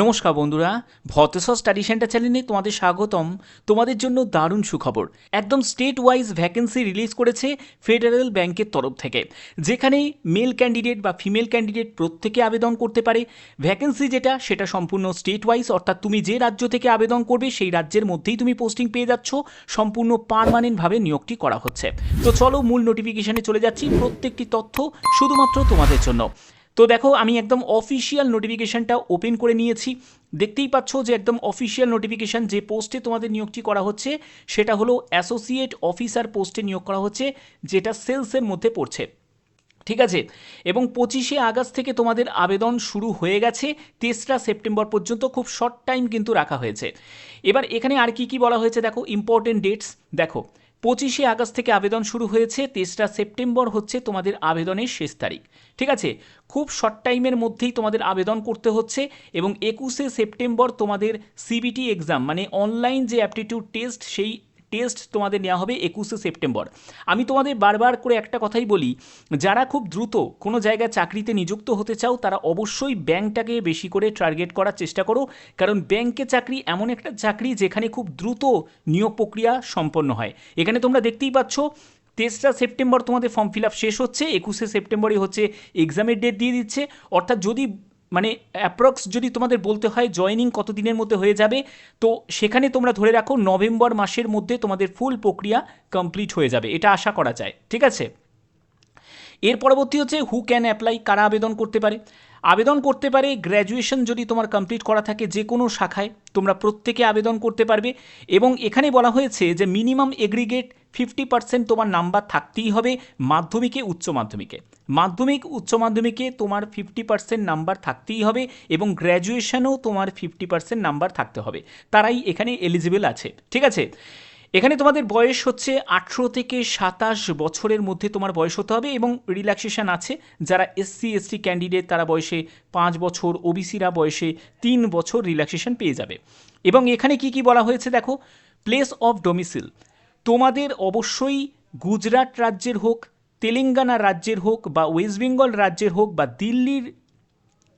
নমস্কার বন্ধুরা ভতেশ্বর study centre চ্যানেলে তোমাদের স্বাগতম। তোমাদের জন্য দারুণ সুখবর। একদম স্টেট ওয়াইজ ভ্যাকেন্সি রিলিজ করেছে ফেডারেল ব্যাংকের তরফ থেকে, যেখানে মেল ক্যান্ডিডেট বা ফিমেল ক্যান্ডিডেট প্রত্যেকে আবেদন করতে পারে। ভ্যাকেন্সি যেটা, সেটা সম্পূর্ণ স্টেট ওয়াইজ অর্থাৎ তুমি যে রাজ্য থেকে আবেদন করবে, সেই রাজ্যের মধ্যেই তুমি পোস্টিং পেয়ে যাচ্ছ। সম্পূর্ণ পারমানেন্টভাবে নিয়োগটি করা হচ্ছে। তো চলো মূল নোটিফিকেশনে চলে যাচ্ছি। প্রত্যেকটি তথ্য শুধুমাত্র তোমাদের জন্য। তো দেখো, আমি একদম অফিসিয়াল নোটিফিকেশানটা ওপেন করে নিয়েছি। দেখতেই পাচ্ছ যে একদম অফিসিয়াল নোটিফিকেশান যে পোস্টে তোমাদের নিয়োগটি করা হচ্ছে, সেটা হলো অ্যাসোসিয়েট অফিসার পোস্টে নিয়োগ করা হচ্ছে, যেটা সেলসের মধ্যে পড়ছে। ঠিক আছে? এবং পঁচিশে আগস্ট থেকে তোমাদের আবেদন শুরু হয়ে গেছে, তেসরা সেপ্টেম্বর পর্যন্ত, খুব শর্ট টাইম কিন্তু রাখা হয়েছে। এবার এখানে আর কি কি বলা হয়েছে দেখো ইম্পর্টেন্ট ডেটস দেখো পঁচিশে আগস্ট থেকে আবেদন শুরু হয়েছে, তেসরা সেপ্টেম্বর হচ্ছে তোমাদের আবেদনের শেষ তারিখ। ঠিক আছে? খুব শর্ট টাইমের মধ্যেই তোমাদের আবেদন করতে হচ্ছে এবং একুশে সেপ্টেম্বর তোমাদের সিবিটি এক্সাম মানে অনলাইন যে অ্যাপটিটিউড টেস্ট সেই টেস্ট তোমাদের নেওয়া হবে একুশে সেপ্টেম্বর। আমি তোমাদের বারবার করে একটা কথাই বলি, যারা খুব দ্রুত কোনো জায়গায় চাকরিতে নিযুক্ত হতে চাও, তারা অবশ্যই ব্যাংকটাকে বেশি করে টার্গেট করার চেষ্টা করো, কারণ ব্যাংকে চাকরি এমন একটা চাকরি যেখানে খুব দ্রুত নিয়োগ প্রক্রিয়া সম্পন্ন হয়। এখানে তোমরা দেখতেই পাচ্ছ, তেসরা সেপ্টেম্বর তোমাদের ফর্ম ফিল আপ শেষ হচ্ছে, একুশে সেপ্টেম্বরই হচ্ছে এক্সামের ডেট দিয়ে দিচ্ছে। অর্থাৎ যদি মানে অ্যাপ্রক্স যদি তোমাদের বলতে হয় জয়নিং কতদিনের মধ্যে হয়ে যাবে, তো সেখানে তোমরা ধরে রাখো নভেম্বর মাসের মধ্যে তোমাদের ফুল প্রক্রিয়া কমপ্লিট হয়ে যাবে, এটা আশা করা যায়, ঠিক আছে? এর পরবর্তী হচ্ছে হু ক্যান অ্যাপ্লাই কারা আবেদন করতে পারে? আবেদন করতে পারে গ্র্যাজুয়েশন যদি তোমার কমপ্লিট করা থাকে যে কোনো শাখায়, তোমরা প্রত্যেকে আবেদন করতে পারবে এবং এখানে বলা হয়েছে যে মিনিমাম এগ্রিগেট ফিফটি পার্সেন্ট তোমার নাম্বার থাকতেই হবে মাধ্যমিকে, উচ্চ মাধ্যমিকে। মাধ্যমিক, উচ্চ মাধ্যমিকে তোমার ফিফটি পার্সেন্ট নাম্বার থাকতেই হবে এবং গ্র্যাজুয়েশনেও তোমার ফিফটি পার্সেন্ট নাম্বার থাকতে হবে। তারাই এখানে এলিজিবল আছে। ঠিক আছে? এখানে তোমাদের বয়স হচ্ছে আঠেরো থেকে সাতাশ বছরের মধ্যে তোমার বয়স হতে হবে এবং রিল্যাক্সেশন আছে। যারা এসসি এসটি ক্যান্ডিডেট তারা বয়সে পাঁচ বছর ওবিসিরা বয়সে তিন বছর রিল্যাক্সেশন পেয়ে যাবে। এবং এখানে কি কি বলা হয়েছে দেখো? প্লেস অফ ডোমিসিল তোমাদের অবশ্যই গুজরাট রাজ্যের হোক, তেলেঙ্গানা রাজ্যের হোক বা ওয়েস্ট বেঙ্গল রাজ্যের হোক বা দিল্লির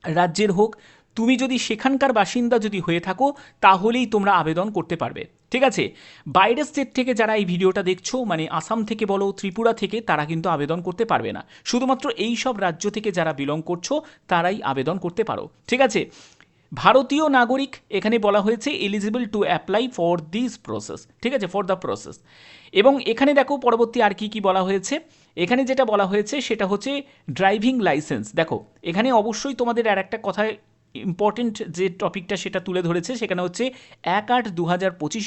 রাজ্যের হোক তুমি যদি সেখানকার বাসিন্দা যদি হয়ে থাকো, তাহলেই তোমরা আবেদন করতে পারবে। ঠিক আছে? বাইরের স্টেট থেকে যারা এই ভিডিওটা দেখছ মানে আসাম থেকে বলো, ত্রিপুরা থেকে, তারা কিন্তু আবেদন করতে পারবে না। শুধুমাত্র এই সব রাজ্য থেকে যারা বিলং করছ, তারাই আবেদন করতে পারো। ঠিক আছে? ভারতীয় নাগরিক, এখানে বলা হয়েছে eligible to apply for this process ঠিক আছে? ফর দ্য প্রসেস এবং এখানে দেখো, পরবর্তী আর কি কি বলা হয়েছে? এখানে যেটা বলা হয়েছে, সেটা হচ্ছে ড্রাইভিং লাইসেন্স দেখো, এখানে অবশ্যই তোমাদের আর একটা কথা ইম্পর্টেন্ট যে টপিকটা সেটা তুলে ধরেছে সেখানে হচ্ছে এক আট দু হাজার পঁচিশ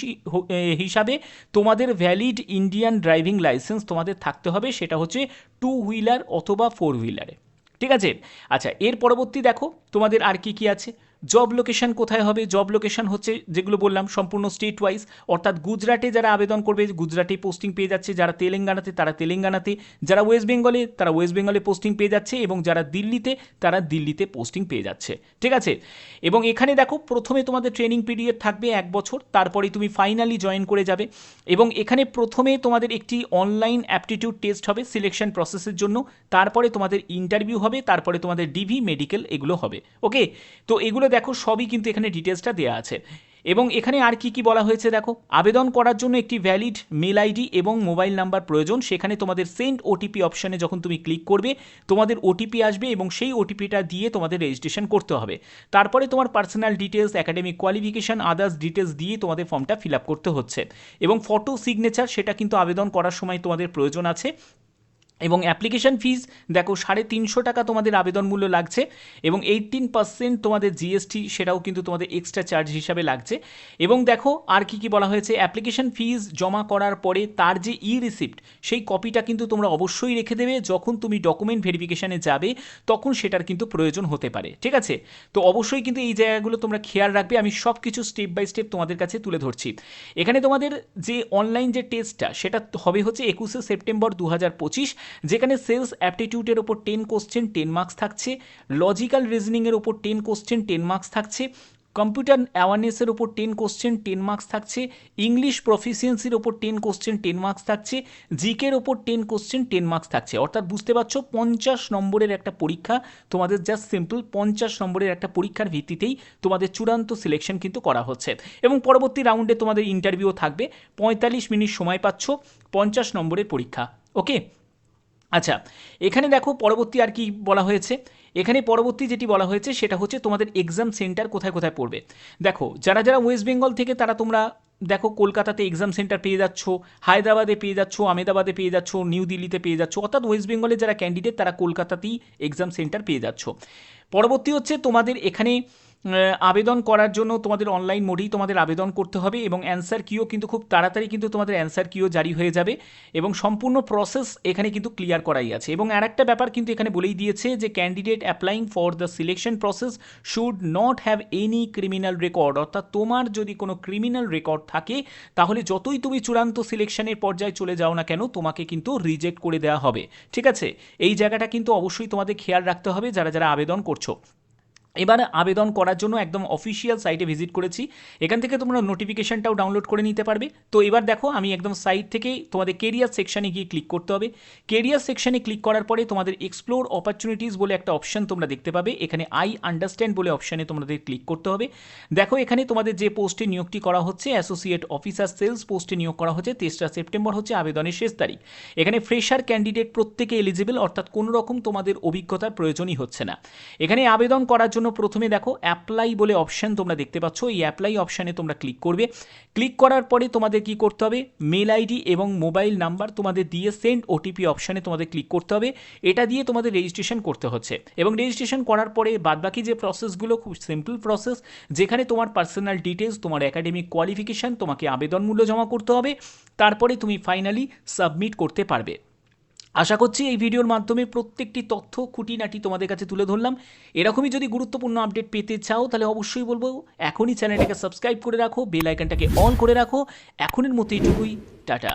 হিসাবে তোমাদের ভ্যালিড ইন্ডিয়ান ড্রাইভিং লাইসেন্স তোমাদের থাকতে হবে, সেটা হচ্ছে টু হুইলার অথবা ফোর হুইলারে ঠিক আছে? আচ্ছা এর পরবর্তী দেখো, তোমাদের আর কি কি আছে? জব লোকেশন কোথায় হবে? জব লোকেশন হচ্ছে যেগুলো বললাম, সম্পূর্ণ স্টেট ওয়াইজ অর্থাৎ গুজরাটে যারা আবেদন করবে, গুজরাটে পোস্টিং পেয়ে যাচ্ছে। যারা তেলেঙ্গানাতে, তারা তেলেঙ্গানাতে। যারা ওয়েস্ট বেঙ্গলে তারা ওয়েস্ট বেঙ্গলে পোস্টিং পেয়ে যাচ্ছে এবং যারা দিল্লিতে, তারা দিল্লিতে পোস্টিং পেয়ে যাচ্ছে। ঠিক আছে? এবং এখানে দেখো, প্রথমে তোমাদের ট্রেনিং পিরিয়ড থাকবে এক বছর, তারপরে তুমি ফাইনালি জয়েন করে যাবে। এবং এখানে প্রথমে তোমাদের একটি অনলাইন অ্যাপটিটিউড টেস্ট হবে সিলেকশন প্রসেসের জন্য। তারপরে তোমাদের ইন্টারভিউ হবে, তারপরে তোমাদের ডিভি মেডিকেল এগুলো হবে। ওকে তো এগুলো দেখো, সবই কিন্তু এখানে ডিটেলসটা দেওয়া আছে। এবং এখানে আর কি কি বলা হয়েছে দেখো? আবেদন করার জন্য একটি ভ্যালিড মেল আইডি এবং মোবাইল নাম্বার প্রয়োজন। সেখানে তোমাদের সেন্ড ওটিপি অপশানে যখন তুমি ক্লিক করবে, তোমাদের ওটিপি আসবে এবং সেই ওটিপিটা দিয়ে তোমাদের রেজিস্ট্রেশন করতে হবে। তারপরে তোমার personal details academic qualification others details দিয়ে তোমাদের ফর্মটা ফিল আপ করতে হচ্ছে। এবং ফটো সিগনেচার সেটা কিন্তু আবেদন করার সময় তোমাদের প্রয়োজন আছে। এবং অ্যাপ্লিকেশন ফিজ দেখো সাড়ে তিনশো টাকা তোমাদের আবেদন মূল্য লাগছে এবং এইটিন পার্সেন্ট তোমাদের জিএসটি সেটাও কিন্তু তোমাদের এক্সট্রা চার্জ হিসাবে লাগছে। এবং দেখো আর কি কি বলা হয়েছে অ্যাপ্লিকেশন ফিজ জমা করার পরে তার যে ই রিসিপ্ট সেই কপিটা কিন্তু তোমরা অবশ্যই রেখে দেবে। যখন তুমি ডকুমেন্ট ভেরিফিকেশানে যাবে, তখন সেটার কিন্তু প্রয়োজন হতে পারে, ঠিক আছে? তো অবশ্যই কিন্তু এই জায়গাগুলো তোমরা খেয়াল রাখবে, আমি সব কিছু স্টেপ বাই স্টেপ তোমাদের কাছে তুলে ধরছি। এখানে তোমাদের যে অনলাইন যে টেস্টটা সেটা হবে হচ্ছে একুশে সেপ্টেম্বর দু হাজার পঁচিশ যেখানে সেলস অ্যাপটিটিউডের ওপর টেন কোশ্চেন টেন মার্কস থাকছে লজিক্যাল রিজনিংয়ের ওপর টেন কোশ্চেন টেন মার্কস থাকছে কম্পিউটার অ্যাওয়ারনেসের ওপর টেন কোশ্চেন টেন মার্কস থাকছে ইংলিশ প্রফিসিয়েন্সির ওপর টেন কোশ্চেন টেন মার্কস থাকছে জিকের ওপর টেন কোশ্চেন টেন মার্কস থাকছে। অর্থাৎ বুঝতে পারছ, পঞ্চাশ নম্বরের একটা পরীক্ষা তোমাদের জাস্ট সিম্পল পঞ্চাশ নম্বরের একটা পরীক্ষার ভিত্তিতেই তোমাদের চূড়ান্ত সিলেকশন কিন্তু করা হচ্ছে। এবং পরবর্তী রাউন্ডে তোমাদের ইন্টারভিউ থাকবে, পঁয়তাল্লিশ মিনিট সময় পাচ্ছ, পঞ্চাশ নম্বরের পরীক্ষা ওকে আচ্ছা এখানে দেখো পরবর্তী আর কি বলা হয়েছে। এখানে পরবর্তী যেটি বলা হয়েছে, সেটা হচ্ছে তোমাদের এক্সাম সেন্টার কোথায় কোথায় পড়বে। দেখো, যারা যারা ওয়েস্ট বেঙ্গল থেকে তারা তোমরা দেখো কলকাতাতে এক্সাম সেন্টার পেয়ে যাচ্ছ, হায়দ্রাবাদে পেয়ে যাচ্ছ আমেদাবাদে পেয়ে যাচ্ছ নিউ দিল্লিতে পেয়ে যাচ্ছ, অর্থাৎ ওয়েস্ট বেঙ্গলের যারা ক্যান্ডিডেট তারা কলকাতাতেই এক্সাম সেন্টার পেয়ে যাচ্ছ। পরবর্তী হচ্ছে তোমাদের এখানে আবেদন করার জন্য তোমাদের অনলাইন মোডেই তোমাদের আবেদন করতে হবে এবং অ্যান্সার কিও কিন্তু খুব তাড়াতাড়ি কিন্তু তোমাদের অ্যান্সার কিও জারি হয়ে যাবে এবং সম্পূর্ণ প্রসেস এখানে কিন্তু ক্লিয়ার করাই আছে। এবং আর একটা ব্যাপার কিন্তু এখানে বলেই দিয়েছে যে candidate applying for the selection process should not have any criminal record অর্থাৎ তোমার যদি কোনো ক্রিমিনাল রেকর্ড থাকে, তাহলে যতই তুমি চূড়ান্ত সিলেকশনের পর্যায়ে চলে যাও না কেন, তোমাকে কিন্তু রিজেক্ট করে দেওয়া হবে। ঠিক আছে? এই জায়গাটা কিন্তু অবশ্যই তোমাদের খেয়াল রাখতে হবে যারা যারা আবেদন করছ। এবার আবেদন করার জন্য একদম অফিসিয়াল সাইটে ভিজিট করেছি। এখান থেকে তোমরা নোটিফিকেশানটাও ডাউনলোড করে নিতে পারবে। তো এবার দেখো, আমি একদম সাইট থেকে তোমাদের কেরিয়ার সেকশানে গিয়ে ক্লিক করতে হবে। কেরিয়ার সেকশানে ক্লিক করার পরে তোমাদের এক্সপ্লোর অপরচুনিটিস বলে একটা অপশন তোমরা দেখতে পাবে। এখানে আই আন্ডারস্ট্যান্ড বলে অপশানে তোমাদের ক্লিক করতে হবে। দেখো, এখানে তোমাদের যে পোস্টে নিয়োগটি করা হচ্ছে অ্যাসোসিয়েট অফিসার সেলস পোস্টে নিয়োগ করা হচ্ছে, তেসরা সেপ্টেম্বর হচ্ছে আবেদনের শেষ তারিখ। এখানে ফ্রেশার ক্যান্ডিডেট প্রত্যেকে এলিজিবল অর্থাৎ কোনো রকম তোমাদের অভিজ্ঞতার প্রয়োজনই হচ্ছে না। এখানে আবেদন করার জন্য প্রথমে দেখো অ্যাপ্লাই বলে অপশান তোমরা দেখতে পাচ্ছ। এই অ্যাপ্লাই অপশানে তোমরা ক্লিক করবে। ক্লিক করার পরে তোমাদের কি করতে হবে? মেল আইডি এবং মোবাইল নাম্বার তোমাদের দিয়ে সেন্ড ওটিপি অপশানে তোমাদের ক্লিক করতে হবে। এটা দিয়ে তোমাদের রেজিস্ট্রেশন করতে হচ্ছে। এবং রেজিস্ট্রেশন করার পরে বাদবাকি যে প্রসেসগুলো খুব সিম্পল প্রসেস যেখানে তোমার পার্সোনাল ডিটেলস তোমার একাডেমিক কোয়ালিফিকেশান তোমাকে আবেদন মূল্য জমা করতে হবে। তারপরে তুমি ফাইনালি সাবমিট করতে পারবে। আশা করছি এই ভিডিওর মাধ্যমে প্রত্যেকটি তথ্য খুঁটিনাটি তোমাদের কাছে তুলে ধরলাম। এরকমই যদি গুরুত্বপূর্ণ আপডেট পেতে চাও, তাহলে অবশ্যই বলব, এখনই চ্যানেলটাকে সাবস্ক্রাইব করে রাখো, বেল আইকনটাকে অন করে রাখো। এখনের মতো এইটুকুই টাটা।